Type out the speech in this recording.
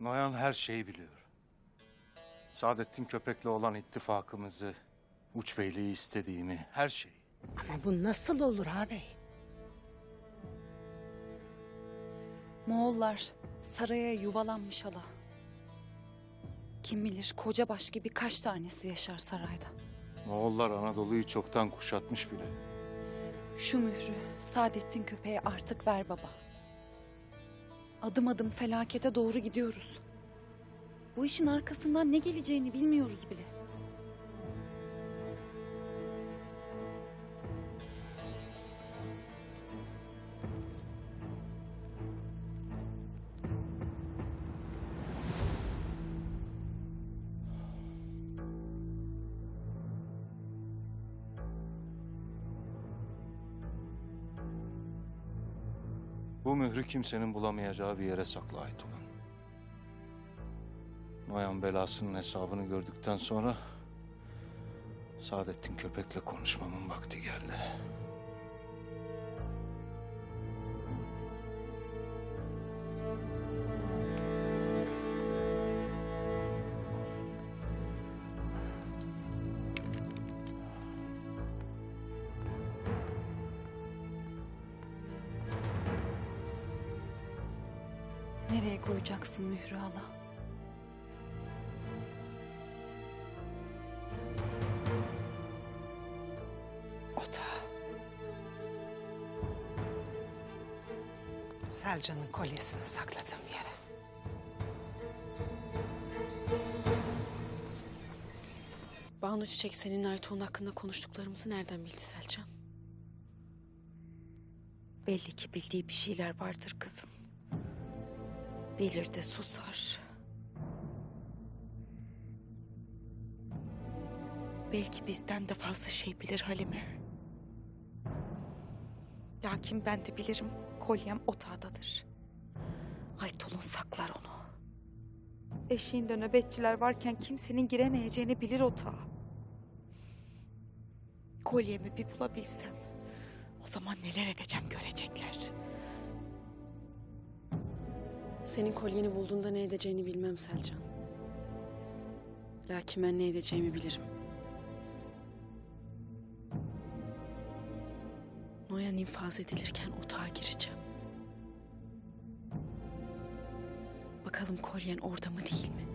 Noyan her şeyi biliyor. Saadettin Köpek'le olan ittifakımızı, Uç Beyliği istediğimi, her şeyi. Ama bu nasıl olur ağabey? Moğollar saraya yuvalanmış hala. Kim bilir koca baş gibi kaç tanesi yaşar sarayda. Moğollar Anadolu'yu çoktan kuşatmış bile. Şu mührü Saadettin köpeğe artık ver baba. Adım adım felakete doğru gidiyoruz. Bu işin arkasından ne geleceğini bilmiyoruz bile. Bu mührü kimsenin bulamayacağı bir yere sakla Aytuman. Noyan belasının hesabını gördükten sonra Saadettin Köpek'le konuşmamın vakti geldi. Nereye koyacaksın mührü hala? Otağı. Selcan'ın kolyesini sakladığım yere. Banu Çiçek seninle Aytuğ'un hakkında konuştuklarımızı nereden bildi Selcan? Belli ki bildiği bir şeyler vardır kızın. Bilir de susar. Belki bizden de fazla şey bilir Halime. Lakin ben de bilirim kolyem otağdadır. Aytolun saklar onu. Eşiğinde nöbetçiler varken kimsenin giremeyeceğini bilir otağa. Kolyemi bir bulabilsem o zaman neler edeceğim görecekler. Senin kolyeni bulduğunda ne edeceğini bilmem Selcan. Lakin ben ne edeceğimi bilirim. Noyan infaz edilirken otağa gireceğim. Bakalım kolyen orada mı değil mi?